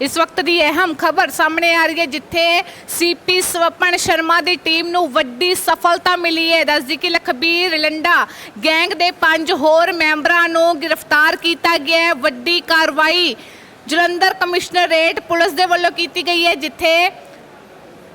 ਇਸ ਵਕਤ ਦੀ ਅਹਿਮ ਖਬਰ ਸਾਹਮਣੇ ਆ ਰਹੀ ਹੈ, ਜਿੱਥੇ ਸੀਪੀ ਸਵਪਨ ਸ਼ਰਮਾ ਦੀ ਟੀਮ ਨੂੰ ਵੱਡੀ ਸਫਲਤਾ ਮਿਲੀ ਹੈ। ਦੱਸਦੀ ਕਿ ਲਖਬੀਰ ਲੰਡਾ ਗੈਂਗ ਦੇ ਪੰਜ ਹੋਰ ਮੈਂਬਰਾਂ ਨੂੰ ਗ੍ਰਿਫਤਾਰ ਕੀਤਾ ਗਿਆ ਹੈ। ਵੱਡੀ ਕਾਰਵਾਈ ਜਲੰਧਰ ਕਮਿਸ਼ਨਰੇਟ ਪੁਲਿਸ ਦੇ ਵੱਲੋਂ ਕੀਤੀ ਗਈ ਹੈ, ਜਿੱਥੇ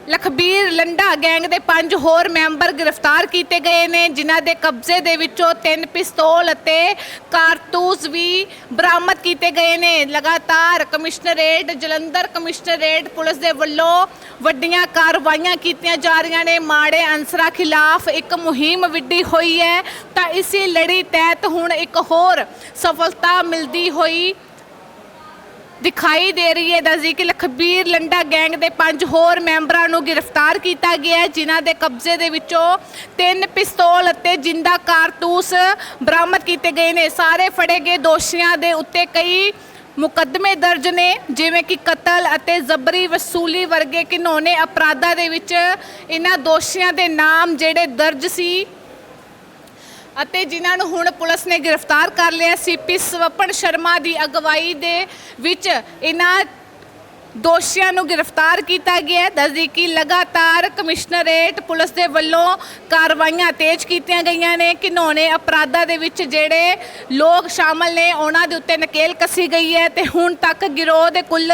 ਲਖਬੀਰ ਲੰਡਾ ਗੈਂਗ ਦੇ ਪੰਜ ਹੋਰ ਮੈਂਬਰ ਗ੍ਰਿਫਤਾਰ ਕੀਤੇ ਗਏ ਨੇ, ਜਿਨ੍ਹਾਂ ਦੇ ਕਬਜ਼ੇ ਦੇ ਵਿੱਚੋਂ ਤਿੰਨ ਪਿਸਤੌਲ ਅਤੇ ਕਾਰਤੂਸ ਵੀ ਬਰਾਮਦ ਕੀਤੇ ਗਏ ਨੇ। ਲਗਾਤਾਰ ਕਮਿਸ਼ਨਰੇਟ ਜਲੰਧਰ ਕਮਿਸ਼ਨਰੇਟ ਪੁਲਿਸ ਦੇ ਵੱਲੋਂ ਵੱਡੀਆਂ ਕਾਰਵਾਈਆਂ ਕੀਤੀਆਂ ਜਾ ਰਹੀਆਂ ਨੇ। ਮਾੜੇ ਅਨਸਰਾਂ ਖਿਲਾਫ ਇੱਕ ਮੁਹਿੰਮ ਵਿੱਢੀ ਹੋਈ ਹੈ, ਤਾਂ ਇਸੇ ਲੜੀ ਤਹਿਤ ਹੁਣ ਇੱਕ ਹੋਰ ਸਫਲਤਾ ਮਿਲਦੀ ਹੋਈ ਦਿਖਾਈ ਦੇ ਰਹੀ ਹੈ, ਦੱਸਦੀ ਕਿ ਲਖਬੀਰ ਲੰਡਾ ਗੈਂਗ ਦੇ ਪੰਜ ਹੋਰ ਮੈਂਬਰਾਂ ਨੂੰ ਗ੍ਰਿਫਤਾਰ ਕੀਤਾ ਗਿਆ ਹੈ, ਜਿਨ੍ਹਾਂ ਦੇ ਕਬਜ਼ੇ ਦੇ ਵਿੱਚੋਂ ਤਿੰਨ ਪਿਸਤੌਲ ਅਤੇ ਜਿੰਦਾ ਕਾਰਤੂਸ ਬਰਾਮਦ ਕੀਤੇ ਗਏ ਨੇ। ਸਾਰੇ ਫੜੇ ਗਏ ਦੋਸ਼ੀਆਂ ਦੇ ਉੱਤੇ ਕਈ ਮੁਕੱਦਮੇ ਦਰਜ ਨੇ, ਜਿਵੇਂ ਕਿ ਕਤਲ ਅਤੇ ਜ਼ਬਰੀ ਵਸੂਲੀ ਵਰਗੇ ਘਿਨੌਣੇ ਅਪਰਾਧਾਂ ਦੇ ਵਿੱਚ ਇਹਨਾਂ ਦੋਸ਼ੀਆਂ ਦੇ ਨਾਮ ਜਿਹੜੇ ਦਰਜ ਸੀ। ਅਤੇ ਜਿਨ੍ਹਾਂ ਨੂੰ ਹੁਣ ਪੁਲਿਸ ਨੇ ਗ੍ਰਿਫਤਾਰ ਕਰ ਲਿਆ ਸੀਪੀ ਸਵਪਨ ਸ਼ਰਮਾ ਦੀ ਅਗਵਾਈ ਦੇ ਵਿੱਚ ਇਹਨਾਂ ਦੋਸ਼ੀਆਂ ਨੂੰ ਗ੍ਰਿਫਤਾਰ ਕੀਤਾ ਗਿਆ ਹੈ। ਦੱਸਦੀ ਕਿ ਲਗਾਤਾਰ ਕਮਿਸ਼ਨਰੇਟ ਪੁਲਿਸ ਦੇ ਵੱਲੋਂ ਕਾਰਵਾਈਆਂ ਤੇਜ਼ ਕੀਤੀਆਂ ਗਈਆਂ ਨੇ। ਘਿਨੌਣੇ ਅਪਰਾਧਾਂ ਦੇ ਵਿੱਚ ਜਿਹੜੇ ਲੋਕ ਸ਼ਾਮਲ ਨੇ, ਉਹਨਾਂ ਦੇ ਉੱਤੇ ਨਕੇਲ ਕੱਸੀ ਗਈ ਹੈ ਤੇ ਹੁਣ ਤੱਕ ਗਿਰੋਹ ਦੇ ਕੁੱਲ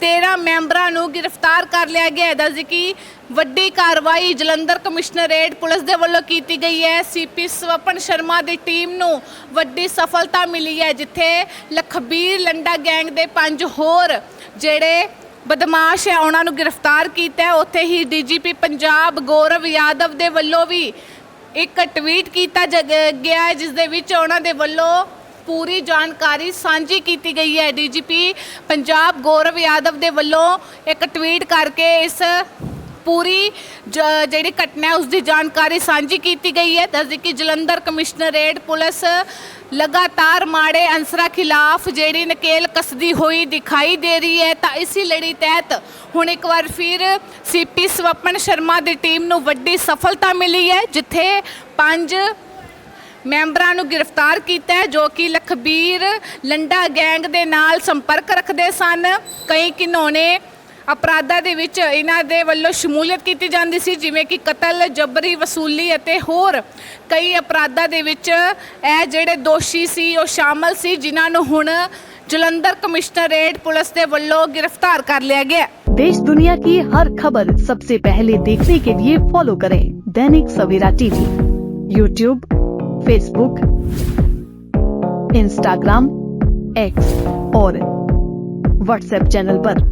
13 ਮੈਂਬਰਾਂ ਨੂੰ ਗ੍ਰਿਫਤਾਰ ਕਰ ਲਿਆ ਗਿਆ ਹੈ। ਦੱਸਦੀ ਕਿ ਵੱਡੀ ਕਾਰਵਾਈ ਜਲੰਧਰ ਕਮਿਸ਼ਨਰੇਟ ਪੁਲਿਸ ਦੇ ਵੱਲੋਂ ਕੀਤੀ ਗਈ ਹੈ। ਸੀਪੀ ਸਵਪਨ ਸ਼ਰਮਾ ਦੀ ਟੀਮ ਨੂੰ ਵੱਡੀ ਸਫਲਤਾ ਮਿਲੀ ਹੈ, ਜਿੱਥੇ ਲਖਬੀਰ ਲੰਡਾ ਗੈਂਗ ਦੇ ਪੰਜ ਹੋਰ ਜਿਹੜੇ ਬਦਮਾਸ਼ ਹੈ ਉਹਨਾਂ ਨੂੰ ਗ੍ਰਿਫਤਾਰ ਕੀਤਾ ਹੈ। ਉੱਥੇ ਹੀ ਡੀਜੀਪੀ ਪੰਜਾਬ ਗੌਰਵ ਯਾਦਵ ਦੇ ਵੱਲੋਂ ਵੀ ਇੱਕ ਟਵੀਟ ਕੀਤਾ ਜ- ਗਿਆ ਹੈ ਜਿਸ ਦੇ ਵਿੱਚ ਉਹਨਾਂ ਦੇ ਵੱਲੋਂ ਪੂਰੀ ਜਾਣਕਾਰੀ ਸਾਂਝੀ ਕੀਤੀ ਗਈ ਹੈ। ਡੀਜੀਪੀ ਪੰਜਾਬ ਗੌਰਵ ਯਾਦਵ ਦੇ ਵੱਲੋਂ ਇੱਕ ਟਵੀਟ ਕਰਕੇ ਇਸ ਪੂਰੀ ਜ- ਜਿਹੜੀ ਘਟਨਾ ਹੈ ਉਸ ਦੀ ਜਾਣਕਾਰੀ ਸਾਂਝੀ ਕੀਤੀ ਗਈ ਹੈ। ਦੱਸਦੀ ਕਿ ਜਲੰਧਰ ਕਮਿਸ਼ਨਰੇਟ ਪੁਲਿਸ ਲਗਾਤਾਰ ਮਾੜੇ ਅਨਸਰਾਂ ਖਿਲਾਫ ਜਿਹੜੀ ਨਕੇਲ ਕਸਦੀ ਹੋਈ ਦਿਖਾਈ ਦੇ ਰਹੀ ਹੈ, ਤਾਂ ਇਸੇ ਲੜੀ ਤਹਿਤ ਹੁਣ ਇੱਕ ਵਾਰ ਫਿਰ ਸੀਪੀ ਸਵਪਨ ਸ਼ਰਮਾ ਦੀ ਟੀਮ ਨੂੰ ਵੱਡੀ ਸਫਲਤਾ ਮਿਲੀ ਹੈ, ਜਿੱਥੇ ਪੰਜ ਮੈਂਬਰਾਂ ਨੂੰ ਗ੍ਰਿਫਤਾਰ ਕੀਤਾ ਜੋ ਕਿ ਲਖਬੀਰ ਲੰਡਾ ਗੈਂਗ ਦੇ ਨਾਲ ਸੰਪਰਕ ਰੱਖਦੇ ਸਨ। ਕਈ ਘਿਨੌਣੇ ਅਪਰਾਧਾਂ ਦੇ ਵਿੱਚ ਇਹਨਾਂ ਦੇ ਵੱਲੋਂ ਸ਼ਮੂਲੀਅਤ ਕੀਤੀ ਜਾਂਦੀ ਸੀ ਜਿਵੇਂ ਕਿ ਕਤਲ ਜਬਰੀ ਵਸੂਲੀ ਅਤੇ ਹੋਰ ਕਈ ਅਪਰਾਧਾਂ ਦੇ ਵਿੱਚ ਇਹ ਜਿਹੜੇ ਦੋਸ਼ੀ ਸੀ ਉਹ ਸ਼ਾਮਲ ਸੀ ਜਿਨ੍ਹਾਂ ਨੂੰ ਹੁਣ ਜਲੰਧਰ ਕਮਿਸ਼ਨਰੇਟ ਪੁਲਿਸ ਦੇ ਵੱਲੋਂ ਗ੍ਰਿਫਤਾਰ ਕਰ ਲਿਆ ਗਿਆ ਹੈ। देश दुनिया की हर खबर सबसे पहले देखने के लिए फॉलो करें Dainik Savera TV YouTube Facebook Instagram X और व्हाट्सएप चैनल पर।